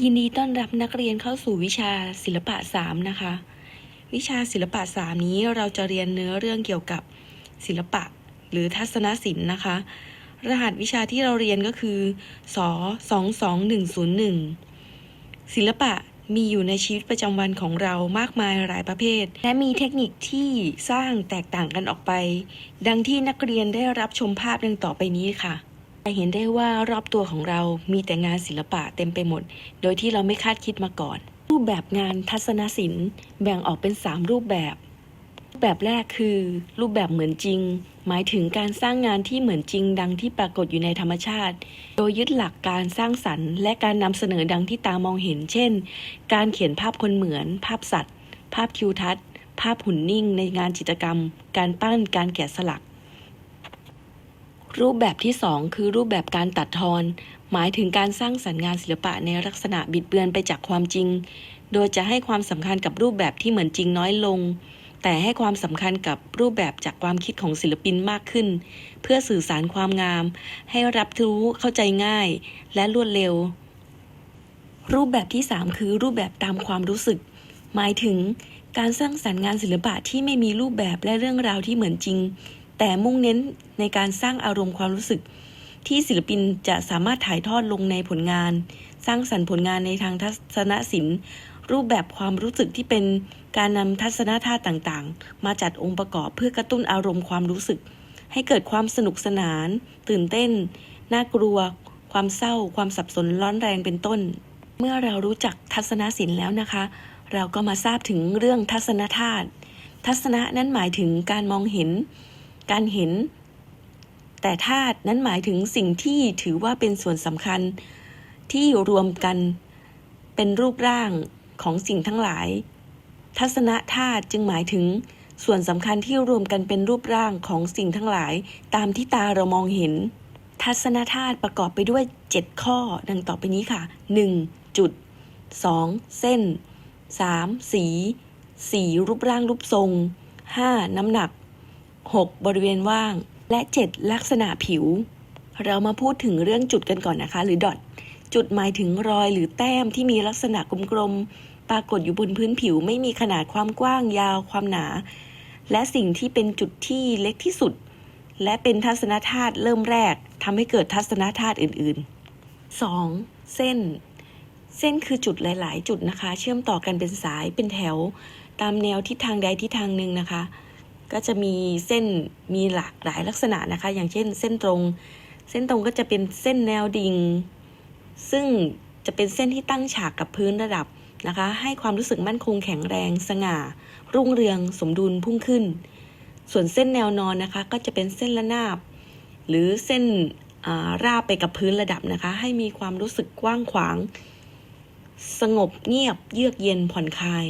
ยินดีต้อนรับนักเรียนเข้าสู่วิชาศิลปะ 3 นะคะ วิชาศิลปะ 3 นี้เราจะเรียนเนื้อเรื่องเกี่ยวกับศิลปะ หรือทัศนศิลป์นะคะ รหัสวิชาที่เราเรียนก็คือส22101 ศิลปะมีอยู่ในชีวิตประจำวันของเรามากมายหลายประเภท และมีเทคนิคที่สร้างแตกต่างกันออกไป ดังที่นักเรียนได้รับชมภาพดังต่อไปนี้ค่ะ จะเห็นได้ว่ารอบตัวของเรามีแต่งานศิลปะเต็มไปหมด โดยที่เราไม่คาดคิดมาก่อน รูปแบบงานทัศนศิลป์ แบ่งออกเป็น 3 รูปแบบ รูปแบบแรกคือ รูปแบบเหมือนจริง หมายถึงการสร้างงานที่เหมือนจริง ดังที่ปรากฏอยู่ในธรรมชาติ โดยยึดหลักการสร้างสรรค์ และการนำเสนอดังที่ตามองเห็น เช่น การเขียนภาพคนเหมือน ภาพสัตว์ ภาพทิวทัศน์ ภาพหุ่นนิ่ง ในงานจิตรกรรม การปั้นการแกะสลัก รูปแบบที่ 2 คือรูปแบบการตัดทอน หมายถึงการสร้างสรรค์งานศิลปะในลักษณะบิดเบือนไปจากความจริง โดยจะให้ความสำคัญกับรูปแบบที่เหมือนจริงน้อยลง แต่ให้ความสำคัญกับรูปแบบจากความคิดของศิลปินมากขึ้น เพื่อสื่อสารความงาม ให้รับรู้เข้าใจง่าย และรวดเร็ว รูปแบบที่ 3 คือรูปแบบตามความรู้สึก หมายถึงการสร้างสรรค์งานศิลปะที่ไม่มีรูปแบบและเรื่องราวที่เหมือนจริง แต่มุ่งเน้นในการสร้างอารมณ์ความรู้สึก ที่ศิลปินจะสามารถถ่ายทอดลงในผลงาน สร้างสรรค์ผลงานในทางทัศนศิลป์ รูปแบบความรู้สึกที่เป็นการนำทัศนธาตต่างๆ มาจัดองค์ประกอบเพื่อกระตุ้นอารมณ์ความรู้สึก ให้เกิดความสนุกสนาน ตื่นเต้น น่ากลัว ความเศร้า ความสับสนร้อนแรงเป็นต้น เมื่อเรารู้จักทัศนศิลป์แล้วนะคะ เราก็มาทราบถึงเรื่องทัศนธาตุทัศนะนั้นหมายถึงการมองเห็น การเห็น แต่ธาตุนั้นหมายถึงสิ่งที่ถือว่าเป็นส่วนสำคัญที่รวมกันเป็นรูปร่างของสิ่งทั้งหลาย ทัศนธาตุจึงหมายถึงส่วนสำคัญที่รวมกันเป็นรูปร่างของสิ่งทั้งหลาย ตามที่ตาเรามองเห็น ทัศนธาตุประกอบไปด้วย 7 ข้อ ดังต่อไปนี้ค่ะ 1. จุด 2. เส้น 3. สี 4. รูปร่างรูปทรง 5. น้ำหนัก 6. บริเวณว่าง และ 7. ลักษณะผิว เรามาพูดถึงเรื่องจุดกันก่อนนะคะ หรือดอทจุดหมายถึงรอยหรือแต้มที่มีลักษณะกลมๆปรากฏอยู่บนพื้นผิว ไม่มีขนาดความกว้างยาวความหนา และสิ่งที่เป็นจุดที่เล็กที่สุด และเป็นทัศนธาตุเริ่มแรกทำให้เกิดทัศนธาตุอื่นๆ 2. เส้น เส้นคือจุดหลาย ๆ จุดนะคะ เชื่อมต่อกันเป็นสายเป็นแถว ตามแนวทิศทางใดทิศทางหนึ่งนะคะ ก็จะมีเส้นมีหลากหลายลักษณะนะคะ อย่างเช่นเส้นตรง เส้นตรงก็จะเป็นเส้นแนวดิ่ง ซึ่งจะเป็นเส้นที่ตั้งฉากกับพื้นระดับนะคะ ให้ความรู้สึกมั่นคงแข็งแรง สง่า รุ่งเรือง สมดุลพุ่งขึ้น ส่วนเส้นแนวนอนนะคะ ก็จะเป็นเส้นระนาบ หรือเส้นาราบไปกับพื้นระดับนะคะ ให้มีความรู้สึกกว้างขวาง สงบเงียบเยือกเย็นผ่อนคลาย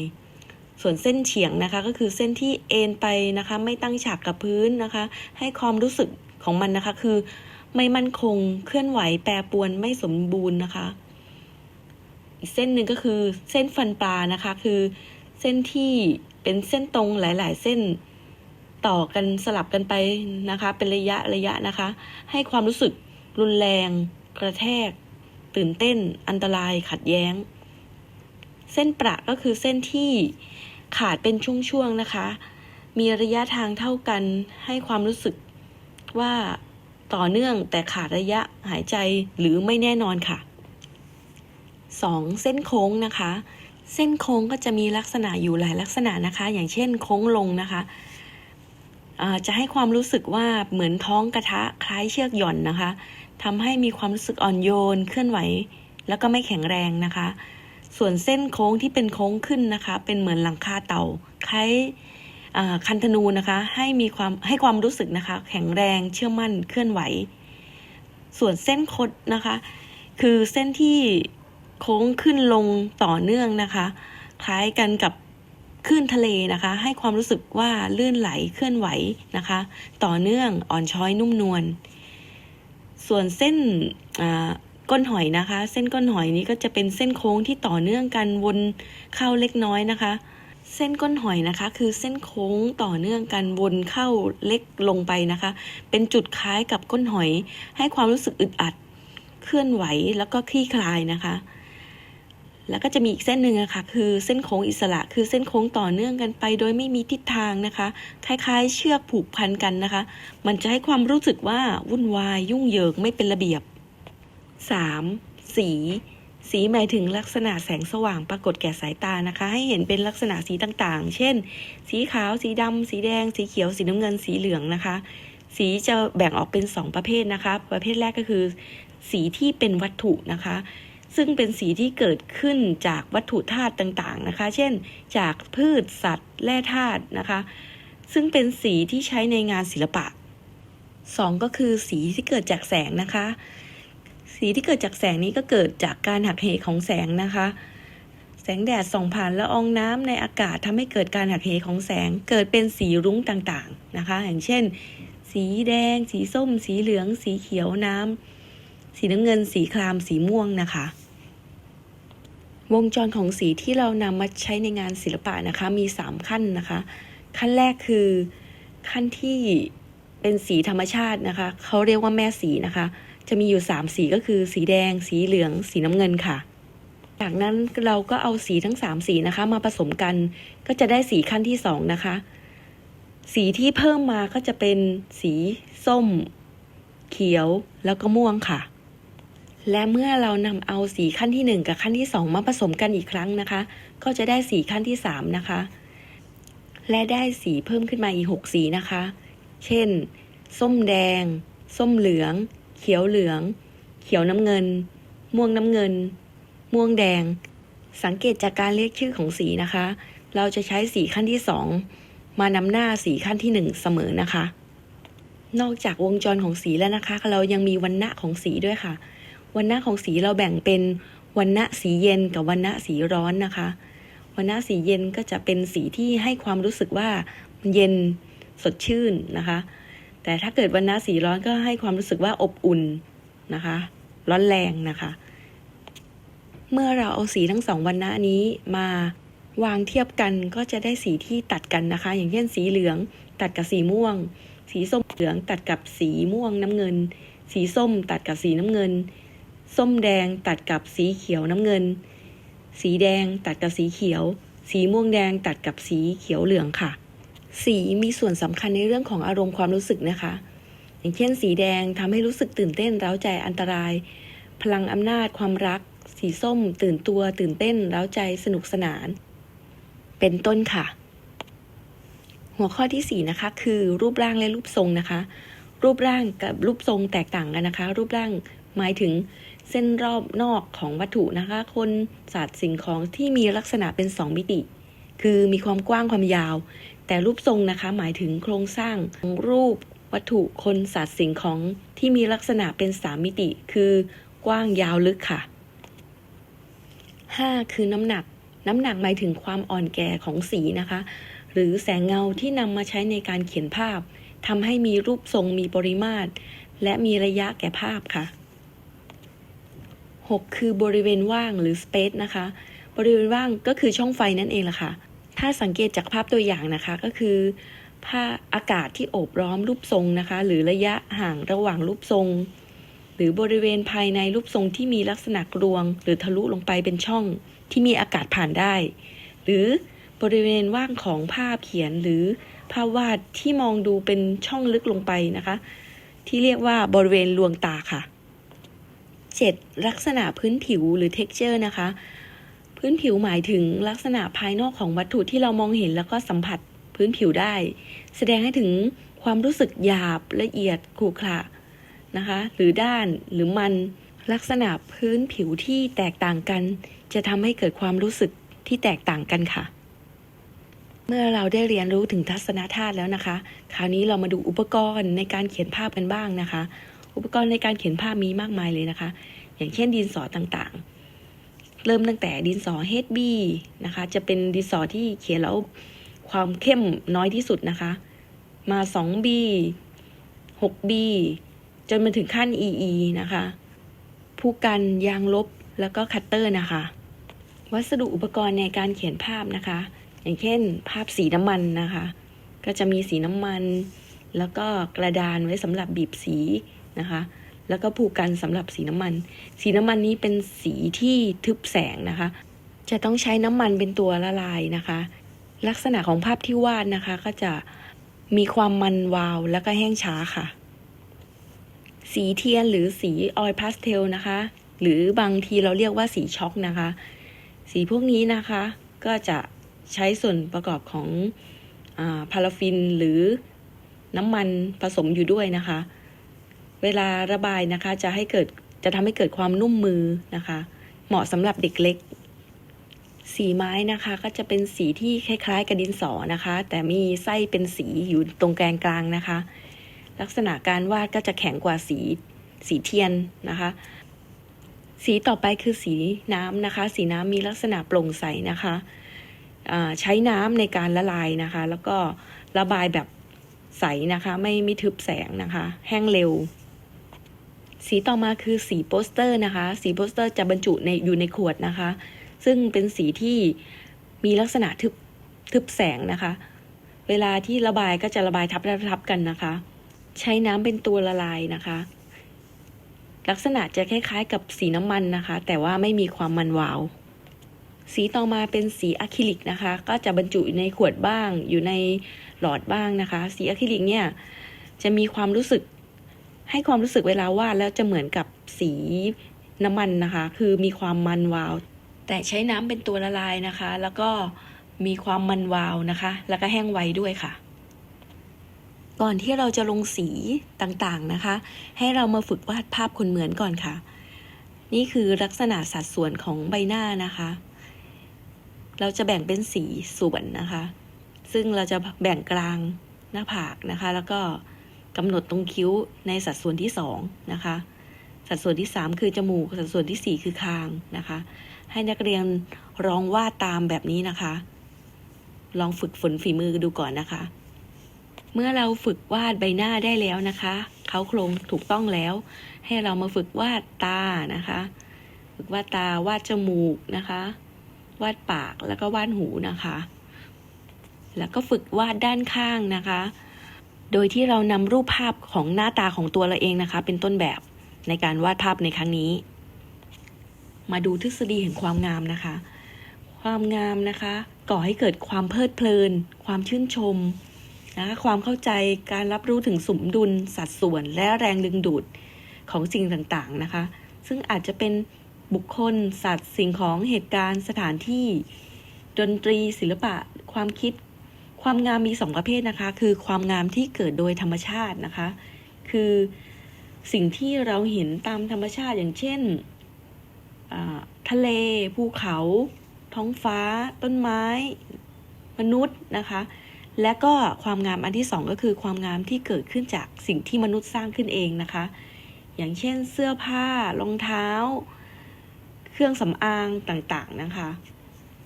ส่วนเส้นเฉียงนะคะ ก็คือเส้นที่เอ็นไปนะคะ ไม่ตั้งฉากกับพื้นนะคะ ให้ความรู้สึกของมันนะคะ คือ ไม่มั่นคงเคลื่อนไหวแปรปวนไม่สมบูรณ์นะคะ อีกเส้นหนึ่งก็คือเส้นฟันปลานะคะ คือเส้นที่เป็นเส้นตรงหลาย ๆ เส้นต่อกันสลับกันไปนะคะ เป็นระยะระยะนะคะ ให้ความรู้สึกรุนแรง กระแทก ตื่นเต้น อันตรายขัดแย้ง เส้นประก็คือเส้นที่ ขาดเป็นช่วงๆนะคะ มีระยะทางเท่ากันให้ความรู้สึกว่าต่อเนื่องแต่ขาดระยะหายใจหรือไม่แน่นอนค่ะ 2. เส้นโค้งนะคะ เส้นโค้งก็จะมีลักษณะอยู่หลายลักษณะนะคะ อย่างเช่นโค้งลงนะคะจะให้ความรู้สึกว่าเหมือนท้องกระทะคล้ายเชือกหย่อนนะคะทำให้มีความรู้สึกอ่อนโยน เคลื่อนไหว แล้วก็ไม่แข็งแรงนะคะ ส่วนเส้นโค้งที่เป็นโค้งขึ้นนะคะ เป็นเหมือนหลังคาเต่าคล้ายคันธนูนะคะ ให้มีความให้ความรู้สึกนะคะ แข็งแรงเชื่อมั่นเคลื่อนไหว ส่วนเส้นคดนะคะ คือเส้นที่โค้งขึ้นลงต่อเนื่องนะคะ คล้ายกันกับคลื่นทะเลนะคะ ให้ความรู้สึกว่าลื่นไหลเคลื่อนไหวนะคะ ต่อเนื่องอ่อนช้อยนุ่มนวลส่วนเส้น ก้นหอยนะคะ เส้นก้นหอยนี้ก็จะเป็นเส้นโค้งที่ต่อเนื่องกันวนเข้าเล็กน้อยนะคะ เส้นก้นหอยนะคะ คือเส้นโค้งต่อเนื่องกันวนเข้าเล็กลงไปนะคะ เป็นจุดคล้ายกับก้นหอย ให้ความรู้สึกอึดอัด เคลื่อนไหวแล้วก็คลี่คลายนะคะแล้วก็จะมีอีกเส้นหนึ่งอะค่ะคือเส้นโค้งอิสระ คือเส้นโค้งต่อเนื่องกันไป โดยไม่มีทิศทางนะคะ คล้ายๆ เชือกผูกพันกันนะคะ มันจะให้ความรู้สึกว่าวุ่นวายยุ่งเหยิงไม่เป็นระเบียบ 3. สี สีหมายถึงลักษณะแสงสว่างปรากฏแก่สายตานะคะ ให้เห็นเป็นลักษณะสีต่างๆ เช่น สีขาว สีดำ สีแดง สีเขียว สีน้ำเงิน สีเหลืองนะคะ สีจะแบ่งออกเป็น 2 ประเภทนะคะ ประเภทแรกก็คือ สีที่เป็นวัตถุนะคะ ซึ่งเป็นสีที่เกิดขึ้นจากวัตถุธาตุต่างๆนะคะ เช่น จากพืชสัตว์ แร่ธาตุนะคะ ซึ่งเป็นสีที่ใช้ในงานศิลปะ 2 ก็คือสีที่เกิดจากแสงนะคะ สีที่เกิดจากแสงนี้ก็เกิดจากการหักเหของแสงนะคะ แสงแดดส่องผ่านละอองน้ำในอากาศทำให้เกิดการหักเหของแสง เกิดเป็นสีรุ้งต่างๆนะคะ อย่างเช่น สีแดง สีส้ม สีเหลือง สีเขียวน้ำสีน้ำเงิน สีคราม สีม่วงนะคะ วงจรของสีที่เรานำมาใช้ในงานศิลปะนะคะ มี 3 ขั้นนะคะ ขั้นแรกคือขั้นที่เป็นสีธรรมชาตินะคะ เขาเรียกว่าแม่สีนะคะ จะมีอยู่ 3 สีก็คือสีแดง สีเหลือง สีน้ำเงินค่ะ จากนั้นเราก็เอาสีทั้ง 3 สีนะคะ มาผสมกันก็จะได้สีขั้นที่ 2 นะคะ สีที่เพิ่มมาก็จะเป็นสีส้ม เขียวแล้วก็ม่วงค่ะ และเมื่อเรานำเอาสีขั้นที่ 1 กับขั้นที่ 2 มาผสมกันอีกครั้งนะคะ ก็จะได้สีขั้นที่ 3 นะคะ และได้สีเพิ่มขึ้นมาอีก 6 สีนะคะ เช่น ส้มแดง ส้มเหลือง เขียวเหลือง เขียวน้ำเงิน ม่วงน้ำเงิน ม่วงแดง สังเกตจากการเรียกชื่อของสีนะคะ เราจะใช้สีขั้นที่2มานำหน้าสีขั้นที่1เสมอนะคะ นอกจากวงจรของสีแล้วนะคะ เรายังมีวันณะของสีด้วยค่ะ วันณะของสีเราแบ่งเป็นวันณะสีเย็นกับวันณะสีร้อนนะคะ วันณะสีเย็นก็จะเป็นสีที่ให้ความรู้สึกว่าเย็นสดชื่นนะคะ แต่ถ้าเกิดวันณะสีร้อนก็ให้ความรู้สึกว่าอบอุ่นนะคะ ร้อนแรงนะคะ เมื่อเราเอาสีทั้งสองวันณะนี้มาวางเทียบกันก็จะได้สีที่ตัดกันนะคะ อย่างเช่นสีเหลืองตัดกับสีม่วง สีส้มเหลืองตัดกับสีม่วงน้ำเงิน สีส้มตัดกับสีน้ำเงิน ส้มแดงตัดกับสีเขียวน้ำเงิน สีแดงตัดกับสีเขียว สีม่วงแดงตัดกับสีเขียวเหลืองค่ะ สีมีส่วนสำคัญในเรื่องของอารมณ์ความรู้สึกนะคะ อย่างเช่น สีแดงทำให้รู้สึกตื่นเต้นร้าใจอันตราย พลังอำนาจความรัก สีส้ม ตื่นตัว ตื่นเต้นร้าใจสนุกสนาน เป็นต้นค่ะ หัวข้อที่ 4 นะคะ คือรูปร่างและรูปทรงนะคะ รูปร่างกับรูปทรงแตกต่างกันนะคะ รูปร่างหมายถึงเส้นรอบนอกของวัตถุนะคะ คนสัตว์สิ่งของที่มีลักษณะเป็น 2 มิติ คือมีความกว้างความยาว แต่รูปทรงนะคะหมายถึงโครงสร้างของรูปวัตถุคนสัตว์สิ่งของที่มีลักษณะเป็น3มิติ คือกว้างยาวลึกค่ะ 5. คือน้ำหนัก น้ำหนักหมายถึงความอ่อนแก่ของสีนะคะ หรือแสงเงาที่นำมาใช้ในการเขียนภาพทำให้มีรูปทรงมีปริมาตร และมีระยะแก่ภาพค่ะ 6. คือบริเวณว่างหรือ space นะคะ บริเวณว่างก็คือช่องไฟนั่นเองล่ะค่ะ ถ้าสังเกตจากภาพตัวอย่างนะคะก็คือผ้าอากาศที่โอบล้อมรูปทรงนะคะ หรือระยะห่างระหว่างรูปทรง หรือบริเวณภายในรูปทรงที่มีลักษณะกลวง หรือทะลุลงไปเป็นช่องที่มีอากาศผ่านได้ หรือบริเวณว่างของภาพเขียนหรือภาพวาดที่มองดูเป็นช่องลึกลงไปนะคะ ที่เรียกว่าบริเวณลวงตาค่ะ 7. ลักษณะพื้นผิวหรือ texture นะคะ พื้นผิวหมายถึงลักษณะภายนอกของวัตถุที่เรามองเห็นแล้วก็สัมผัสพื้นผิวได้ แสดงให้ถึงความรู้สึกหยาบละเอียดขรุขระนะคะ หรือด้านหรือมันลักษณะพื้นผิวที่แตกต่างกัน จะทำให้เกิดความรู้สึกที่แตกต่างกันค่ะ เมื่อเราได้เรียนรู้ถึงทัศนธาตุแล้วนะคะ คราวนี้เรามาดูอุปกรณ์ในการเขียนภาพกันบ้างนะคะ อุปกรณ์ในการเขียนภาพมีมากมายเลยนะคะ อย่างเช่นดินสอต่างๆ เริ่มตั้งแต่ดินสอ HB นะคะ จะเป็นดินสอที่เขียนแล้วความเข้มน้อยที่สุดนะคะ มา 2B 6B จนมาถึงขั้น EE นะคะ ผู้กันยางลบแล้วก็คัตเตอร์นะคะ วัสดุอุปกรณ์ในการเขียนภาพนะคะ อย่างเช่น ภาพสีน้ำมันนะคะ ก็จะมีสีน้ำมัน แล้วก็กระดานไว้สำหรับบีบสีนะคะ แล้วก็ผูกกันสำหรับสีน้ำมัน สีน้ำมันนี้เป็นสีที่ทึบแสงนะคะ จะต้องใช้น้ำมันเป็นตัวละลายนะคะ ลักษณะของภาพที่วาดนะคะ ก็จะมีความมันวาวแล้วก็แห้งช้าค่ะ สีเทียนหรือสีออยล์พาสเทลนะคะ หรือบางทีเราเรียกว่าสีช็อกนะคะ สีพวกนี้นะคะ ก็จะใช้ส่วนประกอบของอพาราฟินหรือน้ำมันผสมอยู่ด้วยนะคะ เวลาระบายนะคะจะให้เกิดจะทำให้เกิดความนุ่มมือนะคะ เหมาะสำหรับเด็กเล็ก สีไม้นะคะก็จะเป็นสีที่คล้ายๆ กับดินสอนะคะ แต่มีไส้เป็นสีอยู่ตรงแกนกลางนะคะ ลักษณะการวาดก็จะแข็งกว่าสีสีเทียนนะคะ สีต่อไปคือสีน้ำนะคะ สีน้ำมีลักษณะโปร่งใสนะคะใช้น้ำในการละลายนะคะ แล้วก็ระบายแบบใสนะคะ ไม่ไม่ทึบแสงนะคะ แห้งเร็ว สีต่อมาคือสีโปสเตอร์นะคะ สีโปสเตอร์จะบรรจุในอยู่ในขวดนะคะ ซึ่งเป็นสีที่มีลักษณะทึบทึบแสงนะคะ เวลาที่ระบายก็จะระบายทับทับทับกันนะคะ ใช้น้ำเป็นตัวละลายนะคะ ลักษณะจะคล้ายๆ กับสีน้ำมันนะคะ แต่ว่าไม่มีความมันวาว สีต่อมาเป็นสีอะคริลิกนะคะ ก็จะบรรจุอยู่ในขวดบ้าง อยู่ในหลอดบ้างนะคะ สีอะคริลิกเนี่ยจะมีความรู้สึก ให้ความรู้สึกเวลาวาดแล้วจะเหมือนกับสีน้ำมันนะคะ คือมีความมันวาว แต่ใช้น้ำเป็นตัวละลายนะคะ แล้วก็มีความมันวาวนะคะ แล้วก็แห้งไวด้วยค่ะ ก่อนที่เราจะลงสีต่างๆนะคะ ให้เรามาฝึกวาดภาพคนเหมือนก่อนค่ะ นี่คือลักษณะสัดส่วนของใบหน้านะคะ เราจะแบ่งเป็นสีส่วนนะคะ ซึ่งเราจะแบ่งกลางหน้าผากนะคะ แล้วก็ กำหนดตรงคิ้วในสัดส่วนที่สองนะคะ สัดส่วนที่สามคือจมูก สัดส่วนที่สี่คือคางนะคะ ให้นักเรียนลองวาดตามแบบนี้นะคะ ลองฝึกฝนฝีมือดูก่อนนะคะ เมื่อเราฝึกวาดใบหน้าได้แล้วนะคะเขาโครงถูกต้องแล้ว ให้เรามาฝึกวาดตานะคะ ฝึกวาดตาวาดจมูกนะคะ วาดปากแล้วก็วาดหูนะคะ แล้วก็ฝึกวาดด้านข้างนะคะ โดยที่เรานำรูปภาพของหน้าตาของตัวเราเองนะคะ เป็นต้นแบบในการวาดภาพในครั้งนี้ มาดูทฤษฎีแห่งความงามนะคะ ความงามนะคะ ก่อให้เกิดความเพลิดเพลิน ความชื่นชมนะคะความเข้าใจการรับรู้ถึงสมดุล สัดส่วน และแรงดึงดูดของสิ่งต่างๆนะคะ ซึ่งอาจจะเป็นบุคคล สัตว์ สิ่งของเหตุการณ์ สถานที่ ดนตรี ศิลปะ ความคิด ความงามมีสองประเภทนะคะ คือความงามที่เกิดโดยธรรมชาตินะคะ คือสิ่งที่เราเห็นตามธรรมชาติอย่างเช่นทะเล ภูเขา ท้องฟ้า ต้นไม้ มนุษย์นะคะ และก็ความงามอันที่สองก็คือความงามที่เกิดขึ้นจากสิ่งที่มนุษย์สร้างขึ้นเองนะคะ อย่างเช่นเสื้อผ้ารองเท้า เครื่องสำอางต่างๆนะคะ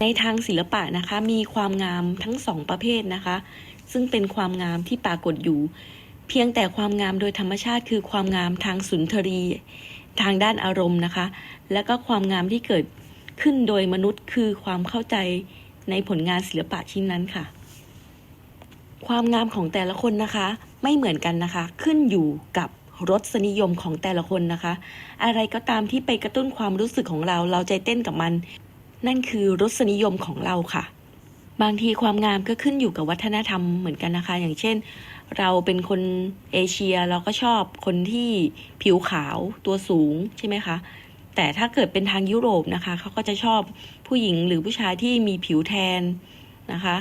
ในทางศิลปะนะคะมีความงามทั้งสองประเภทนะคะ ซึ่งเป็นความงามที่ปรากฏอยู่ เพียงแต่ความงามโดยธรรมชาติ คือความงามทางสุนทรีทางด้านอารมณ์นะคะ และก็ความงามที่เกิดขึ้นโดยมนุษย์คือความเข้าใจในผลงานศิลปะชิ้นนั้นค่ะ ความงามของแต่ละคนนะคะ ไม่เหมือนกันนะคะ ขึ้นอยู่กับรสนิยมของแต่ละคนนะคะ อะไรก็ตามที่ไปกระตุ้นความรู้สึกของเรา เราใจเต้นกับมัน นั่นคือรสนิยมของเราค่ะ บางทีความงามก็ขึ้นอยู่กับวัฒนธรรมเหมือนกันนะคะ อย่างเช่น เราเป็นคนเอเชียเราก็ชอบคนที่ผิวขาวตัวสูงใช่ไหมคะแต่ถ้าเกิดเป็นทางยุโรปนะคะเขาก็จะชอบผู้หญิงหรือผู้ชายที่มีผิวแทนนะคะ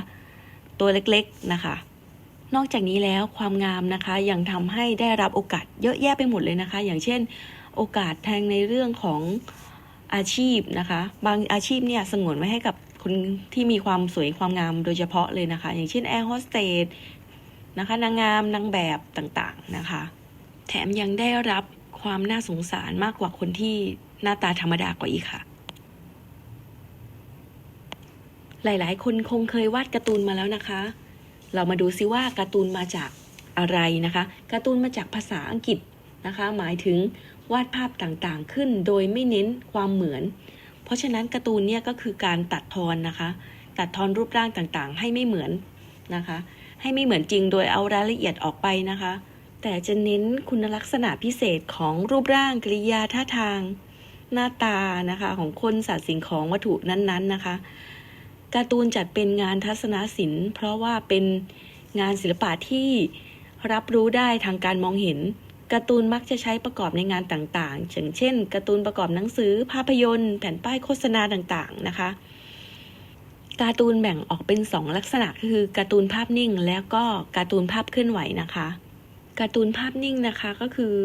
ตัวเล็กๆนะคะ นอกจากนี้แล้วความงามนะคะยังทำให้ได้รับโอกาสเยอะแยะไปหมดเลยนะคะ อย่างเช่น โอกาสทางในเรื่องของ อาชีพนะคะ บางอาชีพเนี่ยสงวนไว้ให้กับคนที่มีความสวยความงามโดยเฉพาะเลยนะคะ อย่างเช่นแอร์โฮสเตสนะคะนางงามนางแบบต่างๆนะคะ แถมยังได้รับความน่าสงสารมากกว่าคนที่หน้าตาธรรมดากว่าอีกค่ะ หลายๆ คนคงเคยวาดการ์ตูนมาแล้วนะคะ เรามาดูซิว่าการ์ตูนมาจากอะไรนะคะ การ์ตูนมาจากภาษาอังกฤษ นะคะ หมายถึงวาดภาพต่างๆขึ้นโดยไม่เน้นความเหมือน เพราะฉะนั้นการ์ตูนเนี่ยก็คือการตัดทอนนะคะ ตัดทอนรูปร่างต่างๆ ให้ไม่เหมือนนะคะ ให้ไม่เหมือนจริงโดยเอารายละเอียดออกไปนะคะ แต่จะเน้นคุณลักษณะพิเศษของรูปร่างกริยาท่าทาง หน้าตานะคะของคนสัตว์สิ่งของวัตถุนั้นๆนะคะการ์ตูนจัดเป็นงานทัศนศิลป์ เพราะว่าเป็นงานศิลปะที่รับรู้ได้ทางการมองเห็น การ์ตูนมักจะใช้ประกอบในงานต่างๆอย่างเช่นการ์ตูนประกอบหนังสือ ภาพยนตร์ แผ่นป้ายโฆษณาต่างๆนะคะการ์ตูนแบ่งออกเป็น 2 ลักษณะคือการ์ตูนภาพนิ่ง แล้วก็การ์ตูนภาพเคลื่อนไหวนะคะการ์ตูนภาพนิ่งนะคะก็คือ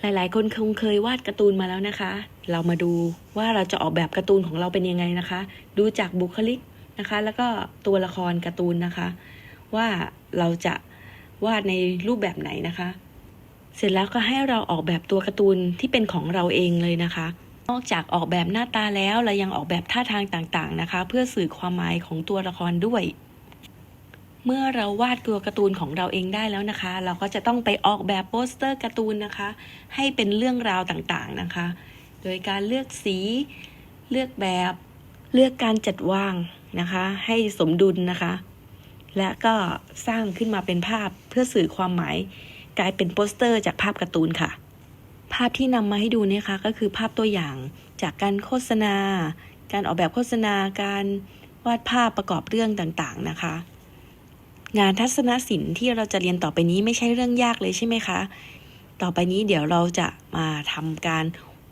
หลายๆ คนคงเคยวาดการ์ตูนมาแล้วนะคะ เรามาดูว่าเราจะออกแบบการ์ตูนของเราเป็นยังไงนะคะ ดูจากบุคลิกนะคะ แล้วก็ตัวละครการ์ตูนนะคะ ว่าเราจะวาดในรูปแบบไหนนะคะ เสร็จแล้วก็ให้เราออกแบบตัวการ์ตูนที่เป็นของเราเองเลยนะคะ นอกจากออกแบบหน้าตาแล้วเรายังออกแบบท่าทางต่างๆนะคะ เพื่อสื่อความหมายของตัวละครด้วย เมื่อเราวาดตัวการ์ตูนของเราเองได้แล้วนะคะ เราก็จะต้องไปออกแบบโปสเตอร์การ์ตูนนะคะ ให้เป็นเรื่องราวต่างๆนะคะ โดยการเลือกสี เลือกแบบเลือกการจัดวางนะคะ ให้สมดุลนะคะ และก็สร้างขึ้นมาเป็นภาพเพื่อสื่อความหมาย กลายเป็นโปสเตอร์จากภาพการ์ตูนค่ะ ภาพที่นำมาให้ดูเนี่ยค่ะก็คือภาพตัวอย่างจากการโฆษณา การออกแบบโฆษณาการวาดภาพประกอบเรื่องต่างๆนะคะ งานทัศนศิลป์ที่เราจะเรียนต่อไปนี้ไม่ใช่เรื่องยากเลยใช่ไหมคะ ต่อไปนี้เดี๋ยวเราจะมาทำการ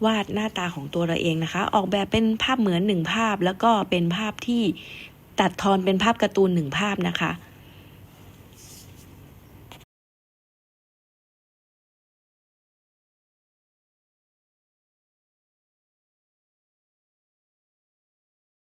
วาดหน้าตาของตัวเราเองนะคะ ออกแบบเป็นภาพเหมือนหนึ่งภาพ แล้วก็เป็นภาพที่ตัดทอนเป็นภาพการ์ตูนหนึ่งภาพนะคะ